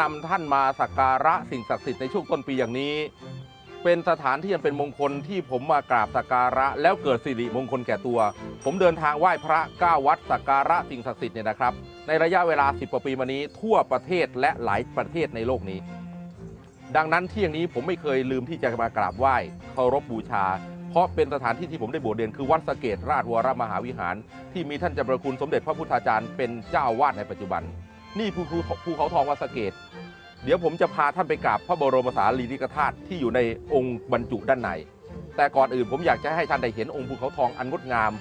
นำท่านมาสักการะสิ่งศักดิ์สิทธิ์ในช่วงต้นปีอย่างนี้ เป็นสถานที่อันเป็นมงคลที่ผมมากราบสักการะ แล้วเกิดสิริมงคลแก่ตัว ผมเดินทางไหว้พระเก้าวัดสักการะสิ่งศักดิ์สิทธิ์เนี่ยนะครับ ในระยะเวลา 10กว่าปีมานี้ ทั่วประเทศและหลายประเทศในโลกนี้ ดังนั้นที่อย่างนี้ผมไม่เคยลืมที่จะมากราบไหว้เคารพบูชาเพราะเป็นสถานที่ที่ผมได้บวชเรียนคือวัดสเกตราชวรมหาวิหาร ที่มีท่านเจ้าประคุณสมเด็จพระพุทธาจารย์เป็นเจ้าอาวาดในปัจจุบัน นี่ภูภูเขาทองวัดสะเกตเดี๋ยวผมจะพาท่านไปกราบพระบรมสารีริกธาตุที่อยู่ในองค์บรรจุด้านในแต่ก่อนอื่นผมอยากจะให้ท่านได้เห็นองค์ภูเขาทองอันงดงาม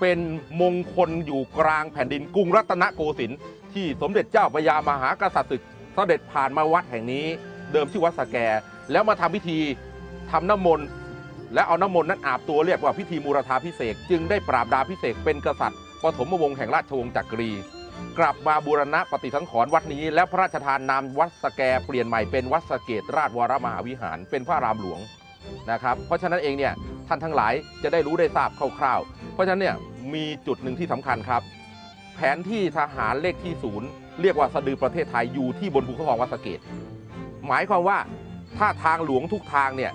เป็นมงคลอยู่กลางแผ่นดินกรุงรัตนโกสินทร์ที่สมเด็จเจ้าพระยามหากษัตริย์ศึกเสด็จผ่านมาวัดแห่งนี้ เดิมชื่อวัดสแก แล้วมาทำพิธีทำน้ำมนต์และเอาน้ำมนต์นั้นอาบตัวเรียกว่าพิธีมูรธาพิเศษ จึงได้ปราบดาพิเศษเป็นกษัตริย์ปฐมวงศ์แห่งราชวงศ์จักรี กลับมาบูรณะปฏิสังขรณ์วัดนี้ และพระราชทานนามวัดสแกเปลี่ยนใหม่เป็นวัดสะเกตราชวรมหาวิหาร เป็นพระรามหลวงนะครับ เพราะฉะนั้นเองเนี่ยท่านทั้งหลายจะได้รู้ได้ทราบคร่าวๆ เพราะฉะนั้นเนี่ยมีจุดหนึ่งที่สำคัญครับ แผนที่ทหารเลขที่ศูนย์เรียกว่าสะดือประเทศไทยอยู่ที่บนภูเขาทองวัดสะเกตหมายความว่าถ้าทางหลวงทุกทางเนี่ย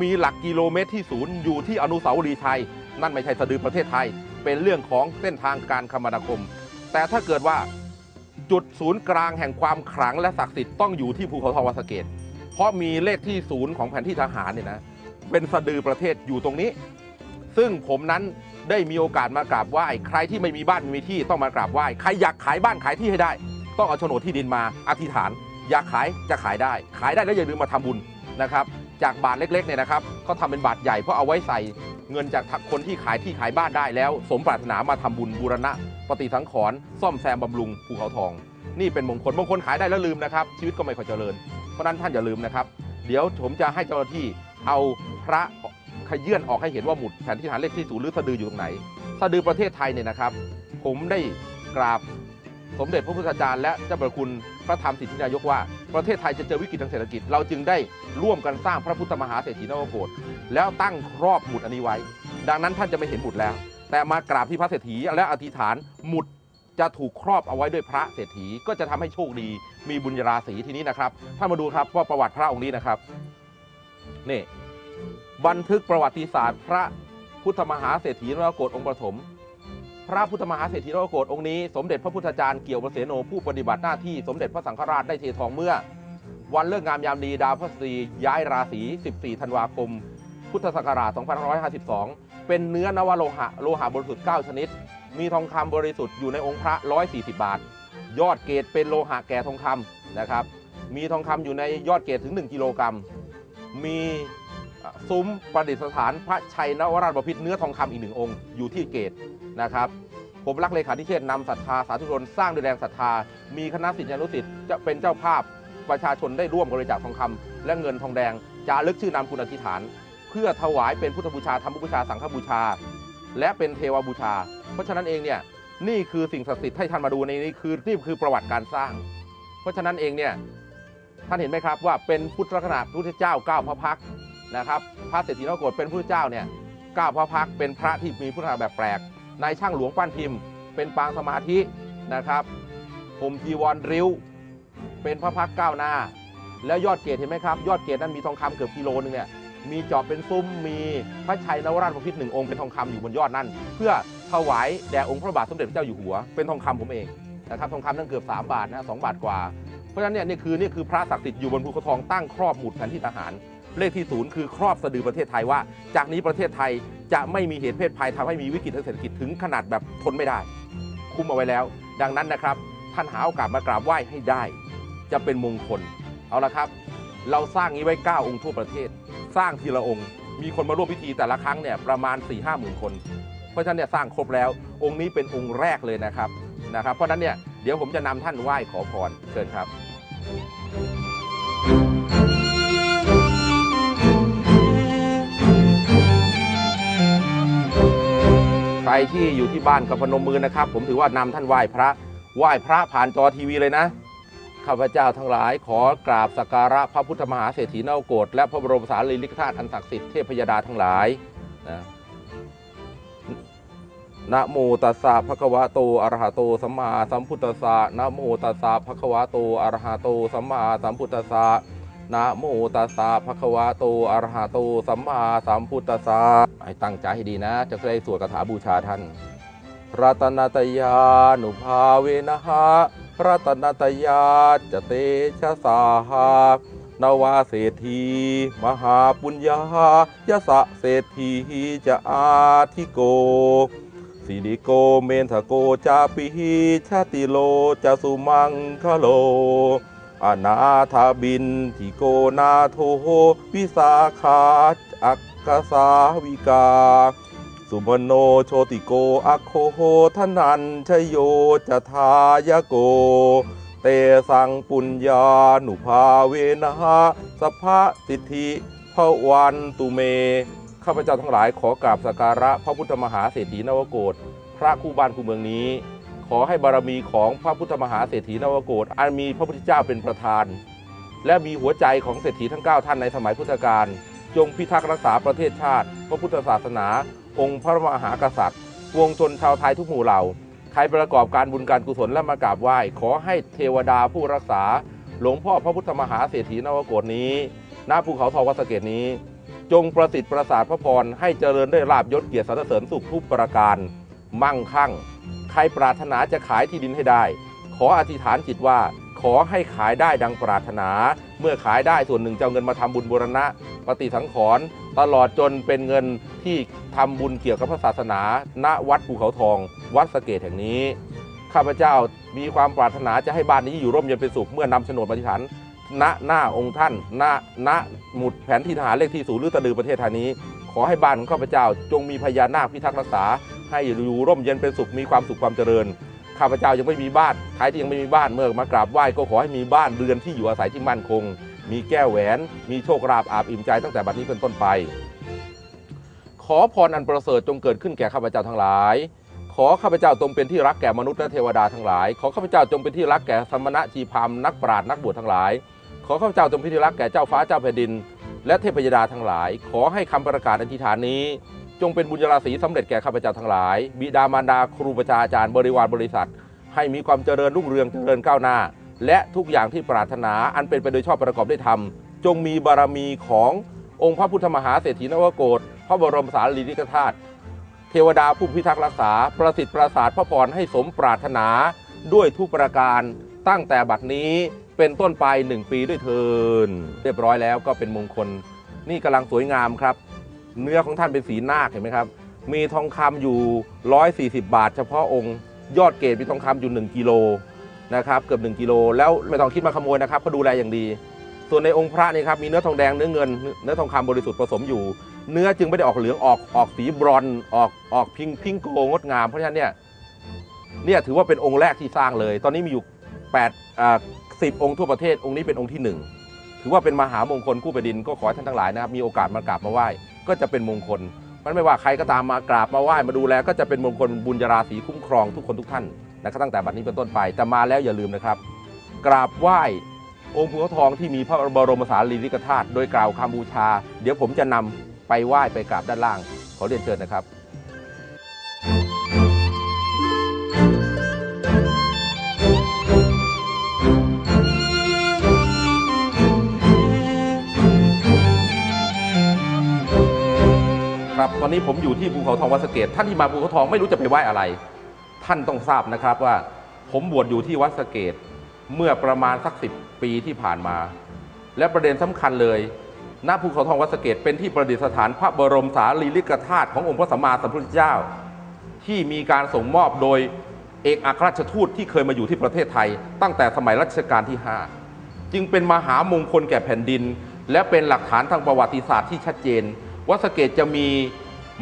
มีหลักกิโลเมตรที่ศูนย์อยู่ที่อนุสาวรีย์ชัย นั่นไม่ใช่สะดือประเทศไทย เป็นเรื่องของเส้นทางการคมนาคม แต่ถ้าเกิดว่าจุดศูนย์กลางแห่งความขลังและศักดิ์สิทธิ์ต้องอยู่ที่ภูเขาทองวัสเกต เพราะมีเลขที่ศูนย์ของแผนที่ทหารเนี่ยนะเป็นสะดือประเทศอยู่ตรงนี้ ซึ่งผมนั้นได้มีโอกาสมากราบไหว้ใครที่ไม่มีบ้านไม่มีที่ต้องมากราบไหว้ใครอยากขายบ้านขายที่ให้ได้ ต้องเอาโฉนดที่ดินมาอธิษฐาน อยากขายจะขายได้ ขายได้แล้วอย่าลืมมาทำบุญ นะครับจากบาทเล็กๆเนี่ยนะครับเขาทำเป็นบาทใหญ่เพราะเอาไว้ใส่เงินจากคนที่ขายที่ขายบ้านได้แล้ว สมปรารถนามาทำบุญบูรณะ ปฏิสังขรณ์ซ่อมแซมบำรุงภูเขาทอง นี่เป็นมงคลมงคลขายได้แล้วลืมนะครับ ชีวิตก็ไม่ค่อยเจริญ เพราะฉะนั้นท่านอย่าลืมนะครับ เดี๋ยวผมจะให้เจ้าหน้าที่เอาพระขยื่นออกให้เห็นว่าหมุดแผนที่ฐานเลขที่ศูนย์หรือสะดืออยู่ตรงไหน สะดือประเทศไทยเนี่ยนะครับ ผมได้กราบ สมเด็จพระพุทธจารย์และเจ้าประคุณพระธรรมสิทธินายกว่า ประเทศไทยจะเจอวิกฤตทางเศรษฐกิจ เราจึงได้ร่วมกันสร้างพระพุทธมหาเศรษฐีนวโกศแล้วตั้งครอบหมุดอันนี้ไว้ ดังนั้นท่านจะไม่เห็นหมุดแล้ว แต่มากราบที่พระเศรษฐีและอธิษฐานหมุดจะถูกครอบเอาไว้ด้วยพระเศรษฐีก็จะทำให้โชคดี มีบุญราศีทีนี้นะครับท่านมาดูครับว่าประวัติพระองค์นี้นะครับนี่บันทึกประวัติศาสตร์ พระพุทธมหาเศรษฐีนวโกศองค์ประถม พระพุทธมหาเศรษฐีนวโกศองค์นี้สมเด็จพระพุทธจารย์เกี่ยวประเสโนผู้ปฏิบัติหน้าที่สมเด็จพระสังฆราชได้เททองเมื่อ วันเลิกงามยามดีดาวพฤหัสบดีย้ายราศี 14 ธันวาคม พุทธศักราช 2552 เป็นเนื้อนวโลหะโลหะบริสุทธิ์ 9 ชนิด มีทองคำบริสุทธิ์อยู่ในองค์พระ 140 บาท ยอดเกรดเป็นโลหะแก่ทองคำนะครับ มีทองคำอยู่ในยอดเกรดถึง 1 กิโลกรัม มี ซุ้มประดิษฐานพระชัยนวราชบพิตรเนื้อทองคำอีกหนึ่งองค์อยู่ที่เกตนะครับผมรักเลขาธิเชษฐ์นำศรัทธาสาธุชนสร้างด้วยแรงศรัทธา มีคณะสิทธิานุสิทธิ์จะเป็นเจ้าภาพประชาชนได้ร่วมบริจาคทองคำและเงินทองแดงจารึกชื่อนามคุณอธิษฐาน เพื่อถวายเป็นพุทธบูชาธรรมบูชาสังฆบูชา และเป็นเทวบูชา เพราะฉะนั้นเองเนี่ยนี่คือสิ่งศักดิ์สิทธิ์ให้ท่านมาดูในนี้คือนี่คือประวัติการสร้าง เพราะฉะนั้นเองเนี่ยท่านเห็นไหมครับว่าเป็นพุทธลักษณะพุทธเจ้าเก้าพระพัก นะครับพระเศรษฐีนวโกศเป็นพุทธเจ้าเนี่ยก้าวพระพักเป็นพระที่มีพุทธลักษณะแบบแปลกนายช่างหลวงปั้นพิมพ์ เป็นปางสมาธินะครับผมจีวรริ้ว เป็นพระพักก้าวหน้า แล้วยอดเกศเห็นไหมครับ ยอดเกศนั้นมีทองคำเกือบกิโลนึงเนี่ยมีจอบเป็นซุ้มมีพระชัยนวราชพิตรหนึ่งองค์เป็นทองคำอยู่บนยอดนั่นเพื่อถวายแด่องค์พระบาทสมเด็จพระเจ้าอยู่หัวเป็นทองคำผมเองนะครับทองคำนั่นเกือบ 3 บาทนะสบาทกว่า เพราะฉะนั้นเนี่ยนี่คือนี่คือพระศักดิ์สิทธิ์อยู่บนภูเขาทองตั้งครอบหมุดแผนที่ทหาร เลขที่ศูนย์คือครอบสะดือประเทศไทยว่า จากนี้ประเทศไทยจะไม่มีเหตุเพศภัยทำให้มีวิกฤตทางเศรษฐกิจถึงขนาดแบบทนไม่ได้ คุ้มเอาไว้แล้ว ดังนั้นนะครับ ท่านหาโอกาสมากราบไหว้ให้ได้ จะเป็นมงคลเอาละครับ เราสร้างนี้ไว้ 9 องค์ทั่วประเทศ สร้างทีละองค์ มีคนมาร่วมพิธีแต่ละครั้งเนี่ยประมาณ4 5หมื่นคน เพราะฉะนั้นเนี่ยสร้างครบแล้ว องค์นี้เป็นองค์แรกเลยนะครับนะครับ เพราะฉะนั้นเนี่ยเดี๋ยวผมจะนำท่านไหว้ขอพรเชิญครับ รที่อยู่ที่บ้านกับพนมมือนะครับ ผมถือว่านำท่านไหว้พระไหว้พระผ่านจอทีวีเลยนะข้าพเจ้าทั้งหลายขอกราบสักการะพระพุทธมหาเศรษฐีเนวโกศและพระบรมสารีริกธาตุอันศักดิ์สิทธิ์เทพยดาทั้งหลายนะนะโมตัสสะภะคะวะโตอะระหะโตสัมมาสัมพุทธัสสะนะโมตัสสะภะคะวะโตอะระหะโตสัมมาสัมพุทธัสสะ นะโมตัสสะภะคะวะโตอะระหะโตสัมมาสัมพุทธัสสะให้ตั้งใจให้ดีนะ จะได้สวดคาถาบูชาท่านรัตนตยานุภาเวนะหะรัตนตยาจะเตชะสาหานวาเศรษฐีมหาปุญญายะสะเศรษฐีจะอาทิโกสิริโกเมนทโกจาปิชาติโลจะสุมังคโล อนาถาบินทิโกนาโทวิสาขาอักกสาวิกา สุมโนโชติโกอัคโคโหทนันชโยจทายโก เตสังปุญญาหนุภาเวนะหะสภะสิทธิพวันตุเม ข้าพเจ้าทั้งหลายขอกราบสักการะพระพุทธมหาเศรษฐีนวโกฏพระคู่บ้านคู่เมืองนี้ ขอให้บารมีของพระพุทธมหาเศรษฐีนวโกฏอันมีพระพุทธเจ้าเป็นประธาน และมีหัวใจของเศรษฐีทั้ง 9 ท่านในสมัยพุทธกาลจงพิทักษ์รักษาประเทศชาติ พระพุทธศาสนา องค์พระมหากษัตริย์ วงชนชาวไทยทุกหมู่เหล่า ใครประกอบการบุญการกุศลและมากราบไหว้ ขอให้เทวดาผู้รักษา หลวงพ่อพระพุทธมหาเศรษฐีนวโกฏนี้ณภูเขาทองวัสเกตนี้ จงประสิทธิ์ประสาทพระพรให้เจริญได้ลาบยศเกียรติสรรเสริญสุขทุกประการ มั่งคั่ง ใครปรารถนาจะขายที่ดินให้ได้ ขออธิษฐานจิตว่าขอให้ขายได้ดังปรารถนา เมื่อขายได้ส่วนหนึ่งจะเอาเงินมาทำบุญบูรณะ ปฏิสังขรณ์ตลอดจนเป็นเงินที่ทำบุญเกี่ยวกับพระศาสนา ณวัดภูเขาทอง วัดสเกตแห่งนี้ข้าพเจ้ามีความปรารถนาจะให้บ้านนี้อยู่ร่มเย็นเป็นสุขเมื่อนำโฉนดมาธิษฐานณหน้าองค์ท่านณณหมุดแผนที่ทหารเลขที่ศูนย์หรือตะลือประเทศไทยนี้ ขอให้บ้านของข้าพเจ้าจงมีพญานาคพิทักษ์รักษา ให้อยู่ร่มเย็นเป็นสุขมีความสุขความเจริญข้าพเจ้ายังไม่มีบ้านใครที่ยังไม่มีบ้านเมื่อมากราบไหว้ก็ขอให้มีบ้านเรือนที่อยู่อาศัยที่มั่นคง มีแก้วแหวน มีโชคลาภอาบอิ่มใจตั้งแต่บัดนี้เป็นต้นไป ขอพรอันประเสริฐจงเกิดขึ้นแก่ข้าพเจ้าทั้งหลาย ขอข้าพเจ้าจงเป็นที่รักแก่มนุษย์และเทวดาทั้งหลาย ขอข้าพเจ้าจงเป็นที่รักแก่สมณะชีพามนักปราชญ์นักบวชทั้งหลาย ขอข้าพเจ้าจงเป็นที่รักแก่เจ้าฟ้าเจ้าแผ่นดิน และเทพยดาทั้งหลาย ขอให้คำประกาศอธิษฐานนี้ จงเป็นบุญราศีสำเร็จแก่ข้าพเจ้าทั้งหลาย บิดามารดาครูประชาอาจารย์บริวารบริษัท ให้มีความเจริญรุ่งเรืองเจริญก้าวหน้า และทุกอย่างที่ปรารถนาอันเป็นไปโดยชอบประกอบด้วยธรรม จงมีบารมีขององค์พระพุทธมหาเศรษฐีนวโกฏพระบรมสารีริกธาตุเทวดาผู้พิทักษ์รักษา ประสิทธิ์ประสาทพระพรให้สมปรารถนาด้วยทุกประการตั้งแต่บัดนี้เป็นต้นไปหนึ่งปีด้วยเทินเรียบร้อยแล้วก็เป็นมงคล นี่กำลังสวยงามครับ เนื้อของท่านเป็นสีนาคเห็นไหมครับ มีทองคำอยู่ 140 บาท เฉพาะองค์ยอดเกรดมีทองคำอยู่ 1 กิโลนะครับเกือบ 1 กิโล แล้วไม่ต้องคิดมาขโมยนะครับเขาดูแลอย่างดี ส่วนในองค์พระนี่ครับมีเนื้อทองแดงเนื้อเงิน เนื้อทองคำบริสุทธิ์ผสมอยู่ เนื้อจึงไม่ได้ออกเหลืองออกออกสีบรอนออกออกพิงพิงโกงดงามเพราะฉะนั้นเนี่ยเนี่ยถือว่าเป็นองค์แรกที่สร้างเลย ตอนนี้มีอยู่8อ่า10องค์ทั่วประเทศองค์นี้เป็นองค์ที่หนึ่งถือว่าเป็นมหามงคลคู่แผ่นดินก็ขอให้ท่านทั้งหลายนะครับมีโอกาสมากราบมาไหว้ ก็จะเป็นมงคลมันไม่ว่าใครก็ตามมากราบมาไหว้มาดูแลก็จะเป็นมงคลบุญญาราศีคุ้มครองทุกคนทุกท่านนะครับตั้งแต่บัดนี้เป็นต้นไปแต่มาแล้วอย่าลืมนะครับ กราบไหว้องค์พระทองที่มีพระบรมสารีริกธาตุโดยกล่าวคำบูชา เดี๋ยวผมจะนำไปไหว้ไปกราบด้านล่าง ขอเรียนเชิญนะครับับตอนนี้ผมอยู่ที่ภูเขาทองวัดสะเกตท่านที่มาภูเขาทองไม่รู้จะไปไหว้อะไร ท่านต้องทราบนะครับว่า ผมบวชอยู่ที่วัดสะเกตเมื่อประมาณสักสิปีที่ผ่านมา และประเด็นสำคัญเลยณภูเขาทองวัดสะเกตเป็นที่ประดิษฐานพระบรมสารีริกธาตุขององค์พระสัมมาสัมพุทธเจ้า ที่มีการส่งมอบโดยเอกอัครราชทูตที่เคยมาอยู่ที่ประเทศไทย ตั้งแต่สมัยรัชกาลที่ 5 จึงเป็นมหามงคลแก่แผ่นดิน และเป็นหลักฐานทางประวัติศาสตร์ที่ชัดเจนวัดสะเกตจะมี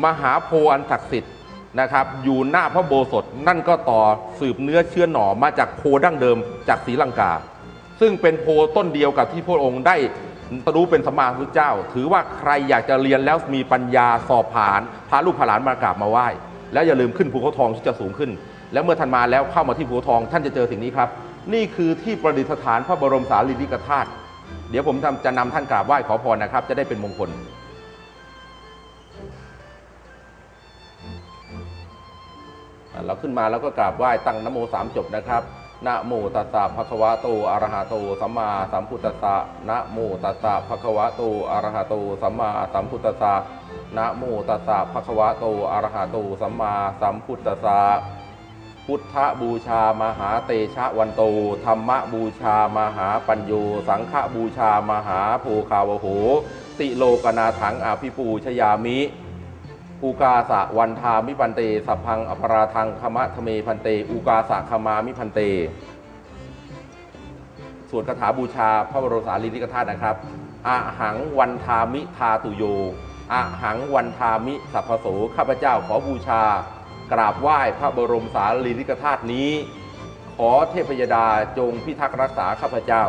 มหาโพธิ์อันศักดิ์สิทธิ์นะครับอยู่หน้าพระโบสถนั่นก็ต่อสืบเนื้อเชื้อหน่อมาจากโพดั้งเดิมจากศรีลังกา ซึ่งเป็นโพต้นเดียวกับที่พระองค์ได้ตรู้เป็นสมมาพุทธเจ้า ถือว่าใครอยากจะเรียนแล้วมีปัญญาสอบผ่าน พาลูกพาหลานมากราบมาไหว้ แล้วอย่าลืมขึ้นภูเขาทองที่จะสูงขึ้น แล้วเมื่อท่านมาแล้วเข้ามาที่ภูเขาทอง ท่านจะเจอสิ่งนี้ครับ นี่คือที่ประดิษฐานพระบรมสารีริกธาตุเดี๋ยวผมจะนำท่านกราบไหว้ขอพรนะครับ จะได้เป็นมงคล เราขึ้นมาแล้วก็กราบไหว้ตั้งนโมสามจบนะครับนะโมตัสสะภะคะวะโตอะระหะโตสัมมาสัมพุทธัสสะนะโมตัสสะภะคะวะโตอะระหะโตสัมมาสัมพุทธัสสะนะโมตัสสะภะคะวะโตอะระหะโตสัมมาสัมพุทธัสสะพุทธบูชามหาเตชะวันโตธรรมบูชามหาปัญโยสังฆบูชามหาโภคาวโหติโลกนาถังอภิปูชยามิ อุกาสะวันทามิพันเตสัพพังอปราทังคมะทเมพันเตอุกาสะคมามิพันเตส่วนคาถาบูชาพระบรมสารีริกธาตุนะครับอะหังวันทามิทาตุโยอะหังวันทามิสัพพโสข้าพเจ้าขอบูชา กราบไหว้พระบรมสารีริกธาตุนี้ ขอเทพยดาจงพิทักษ์รักษาข้าพเจ้า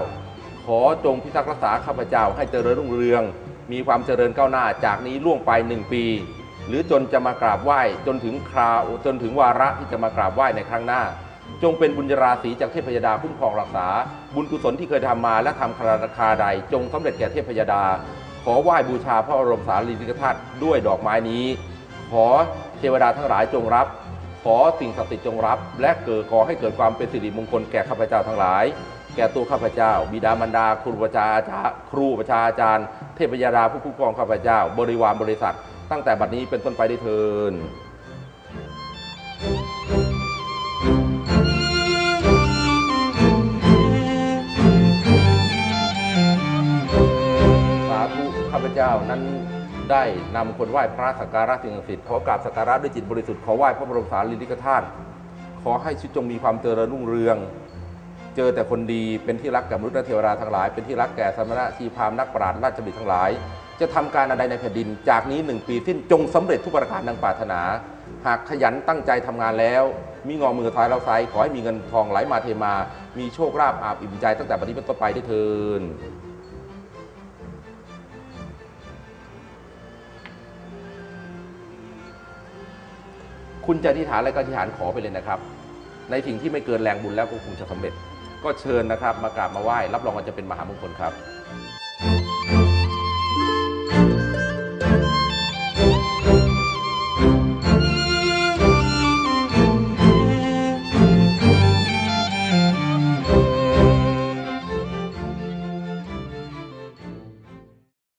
ขอจงพิทักษ์รักษาข้าพเจ้าให้เจริญรุ่งเรือง มีความเจริญก้าวหน้าจากนี้ล่วงไปหนึ่งปี หรือจนจะมากราบไหว้จนถึงคราวจนถึงวาระที่จะมากราบไหว้ในครั้งหน้า จงเป็นบุญญาราศีจากเทพยดาคุ้มครองรักษา บุญกุศลที่เคยทำมาและทำคราคาใด จงสำเร็จแก่เทพยดา ขอไหว้บูชาพระบรมสารีริกธาตุด้วยดอกไม้นี้ ขอเทวดาทั้งหลายจงรับ ขอสิ่งศักดิ์สิทธิ์จงรับ และเกิดขอให้เกิดความเป็นสิริมงคลแก่ข้าพเจ้าทั้งหลายแก่ตัวข้าพเจ้า บิดามารดาครูประชาครูประชาอาจารย์ เทพยดาผู้คุ้มครองข้าพเจ้า บริวารบริษัท ตั้งแต่บัดนี้เป็นต้นไปได้เทินสาธุข้าพเจ้านั้นได้นำคนไหว้พระสักการะสิ่งศักดิ์สิทธิ์ขอกราบสักการะด้วยจิตบริสุทธิ์ขอไหว้พระบรมสารีริกธาตุขอให้ชีวิตจงมีความเจริญรุ่งเรือง เจอแต่คนดีเป็นที่รักแก่มนุษย์และเทวดาทั้งหลาย เป็นที่รักแก่สมณะชีพามนักปราชญ์ราชบิดทั้งหลาย จะทำการอันใดในแผ่นดิน จากนี้หนึ่งปีสิ้นจงสำเร็จทุกประการดังปรารถนา หากขยันตั้งใจทำงานแล้ว มีงอมือท้ายเราไซขอให้มีเงินทองไหลมาเทมา มีโชคลาภอาบอิ่มใจตั้งแต่บัดนี้เป็นต้นไปได้เทินคุณจะอธิษฐานอะไรก็อธิษฐานขอไปเลยนะครับ ในสิ่งที่ไม่เกินแรงบุญแล้วก็คงจะสำเร็จ ก็เชิญนะครับ มากราบมาไหว้รับรองว่าจะเป็นมหามงคลครับ